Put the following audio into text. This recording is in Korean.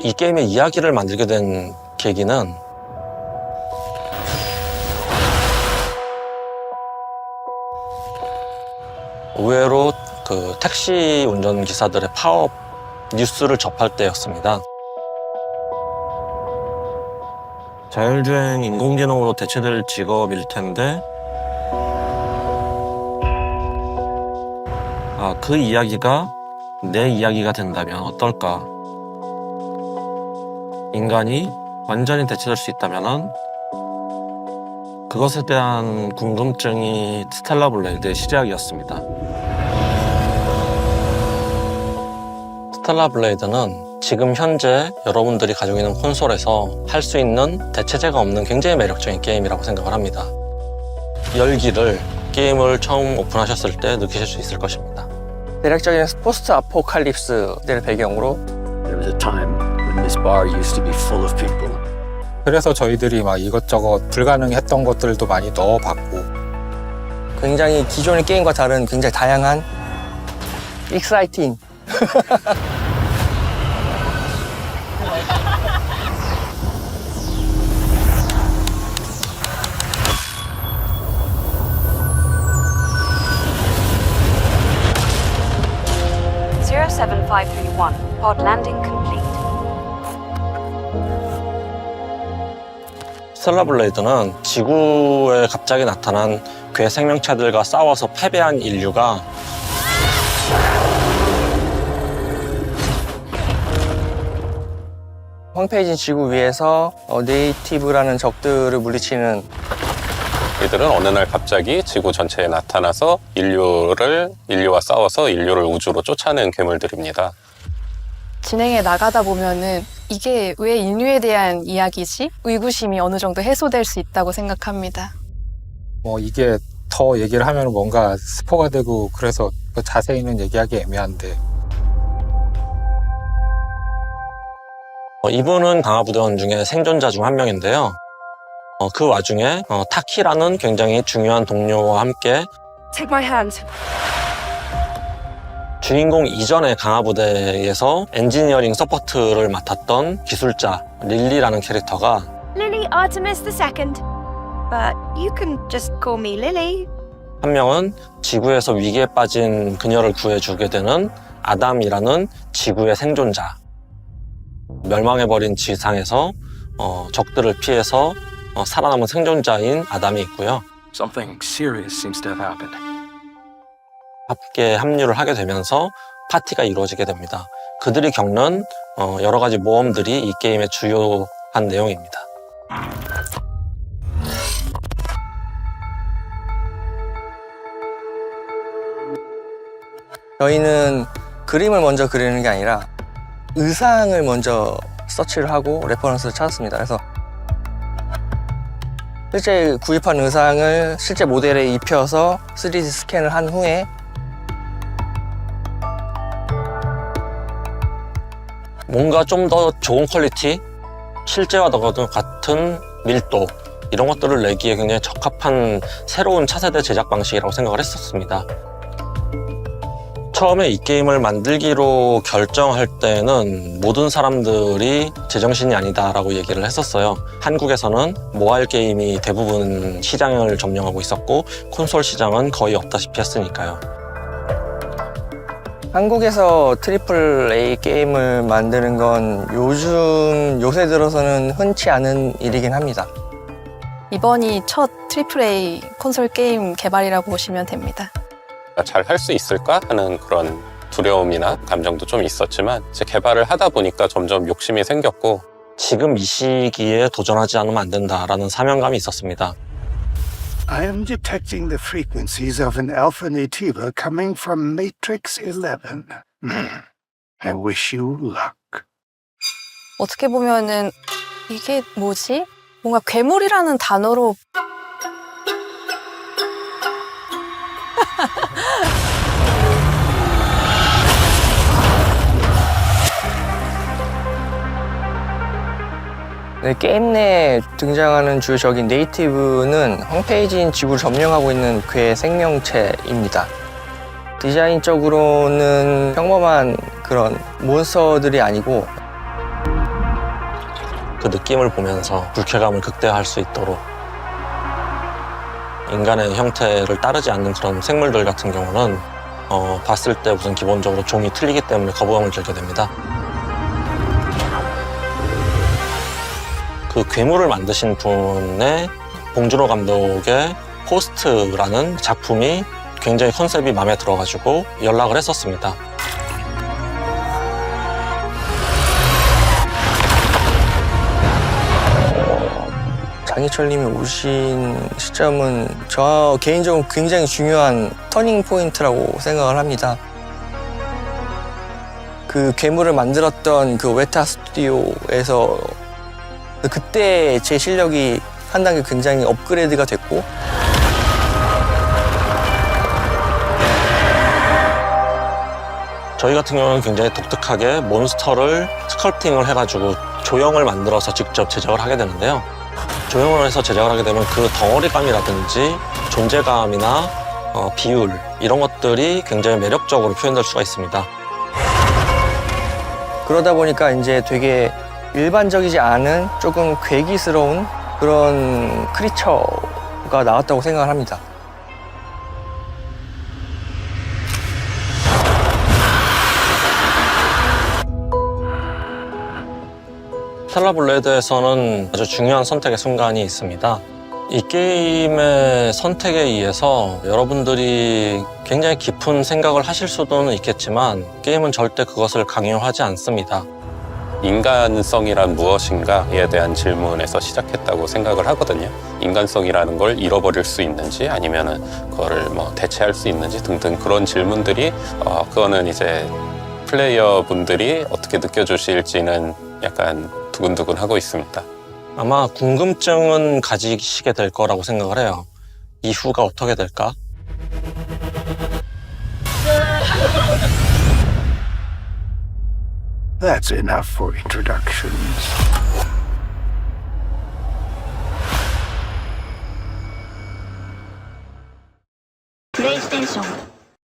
이 게임의 이야기를 만들게 된 계기는 의외로 그 택시 운전 기사들의 파업 뉴스를 접할 때였습니다. 자율주행 인공지능으로 대체될 직업일 텐데 아, 그 이야기가 내 이야기가 된다면 어떨까? 인간이 완전히 대체될 수 있다면은 그것에 대한 궁금증이 스텔라 블레이드의 시작이었습니다. 스텔라 블레이드는 지금 현재 여러분들이 가지고 있는 콘솔에서 할 수 있는 대체제가 없는 굉장히 매력적인 게임이라고 생각을 합니다. 열기를 게임을 처음 오픈하셨을 때 느끼실 수 있을 것입니다. 대략적인 포스트 아포칼립스를 배경으로 There was a time when this bar used to be full of people. 그래서 저희들이 막 이것저것 불가능했던 것들도 많이 넣어봤고 굉장히 기존의 게임과 다른 굉장히 다양한 익사이팅 Pod landing complete. 스텔라 블레이드는 지구에 갑자기 나타난 괴 생명체들과 싸워서 패배한 인류가 황폐해진 지구 위에서 어, 네이티브라는 적들을 물리치는 이들은 어느 날 갑자기 지구 전체에 나타나서 인류를 인류와 싸워서 인류를 우주로 쫓아낸 괴물들입니다. 진행해 나가다 보면은 이게 왜 인류에 대한 이야기지? 의구심이 어느 정도 해소될 수 있다고 생각합니다. 뭐 이게 더 얘기를 하면 뭔가 스포가 되고 그래서 뭐 자세히는 얘기하기 애매한데 어, 이분은 강화부대원 중에 생존자 중 한 명인데요. 어, 그 와중에 어, 타키라는 굉장히 중요한 동료와 함께 Take my hand. 주인공 이전의 강화부대에서 엔지니어링 서포트를 맡았던 기술자 릴리라는 캐릭터가 Lily Artemis II. But you can just call me Lily. 한 명은 지구에서 위기에 빠진 그녀를 구해주게 되는 아담이라는 지구의 생존자. 멸망해버린 지상에서 어, 적들을 피해서 어, 살아남은 생존자인 아담이 있고요. Something serious seems to have happened. 함께 합류를 하게 되면서 파티가 이루어지게 됩니다. 그들이 겪는 어, 여러 가지 모험들이 이 게임의 주요한 내용입니다. 저희는 그림을 먼저 그리는 게 아니라 의상을 먼저 서치를 하고 레퍼런스를 찾았습니다. 그래서 실제 구입한 의상을 실제 모델에 입혀서 3D 스캔을 한 후에 뭔가 좀 더 좋은 퀄리티, 실제와 더 같은 밀도 이런 것들을 내기에 굉장히 적합한 새로운 차세대 제작 방식이라고 생각을 했었습니다. 처음에 이 게임을 만들기로 결정할 때는 모든 사람들이 제정신이 아니다라고 얘기를 했었어요. 한국에서는 모바일 게임이 대부분 시장을 점령하고 있었고 콘솔 시장은 거의 없다시피 했으니까요. 한국에서 트리플 A 게임을 만드는 건 요즘 요새 들어서는 흔치 않은 일이긴 합니다. 이번이 첫 트리플 A 콘솔 게임 개발이라고 보시면 됩니다. 잘 할 수 있을까 하는 그런 두려움이나 감정도 좀 있었지만 이제 개발을 하다 보니까 점점 욕심이 생겼고 지금 이 시기에 도전하지 않으면 안 된다라는 사명감이 있었습니다. I am detecting the frequencies of an alpha nativa coming from Matrix 11. I wish you luck. 어떻게 보면은 이게 뭐지? 뭔가 괴물이라는 단어로 네, 게임 내에 등장하는 주적인 네이티브는 홈페이지인 지구를 점령하고 있는 괴 생명체입니다. 디자인적으로는 평범한 그런 몬스터들이 아니고 그 느낌을 보면서 불쾌감을 극대화할 수 있도록 인간의 형태를 따르지 않는 그런 생물들 같은 경우는 어, 봤을 때 우선 기본적으로 종이 틀리기 때문에 거부감을 들게 됩니다. 그 괴물을 만드신 분의 봉준호 감독의 포스트라는 작품이 굉장히 컨셉이 마음에 들어가지고 연락을 했었습니다. 장희철님이 오신 시점은 저 개인적으로 굉장히 중요한 터닝 포인트라고 생각을 합니다. 그 괴물을 만들었던 그 웨타 스튜디오에서 그때 제 실력이 한 단계 굉장히 업그레이드가 됐고 저희 같은 경우는 굉장히 독특하게 몬스터를 스컬프팅을 해가지고 조형을 만들어서 직접 제작을 하게 되는데요. 조형을 해서 제작을 하게 되면 그 덩어리감이라든지 존재감이나 어, 비율 이런 것들이 굉장히 매력적으로 표현될 수가 있습니다. 그러다 보니까 이제 되게 일반적이지 않은 조금 괴기스러운 그런 크리처가 나왔다고 생각을 합니다. 텔라블레드에서는 아주 중요한 선택의 순간이 있습니다. 이 게임의 선택에 의해서 여러분들이 굉장히 깊은 생각을 하실 수도 있겠지만 게임은 절대 그것을 강요하지 않습니다. 인간성이란 무엇인가에 대한 질문에서 시작했다고 생각을 하거든요. 인간성이라는 걸 잃어버릴 수 있는지 아니면은 그거를 뭐 대체할 수 있는지 등등 그런 질문들이 어 그거는 이제 플레이어 분들이 어떻게 느껴주실지는 약간 두근두근 하고 있습니다. 아마 궁금증은 가지시게 될 거라고 생각을 해요. 이후가 어떻게 될까? That's enough for introductions.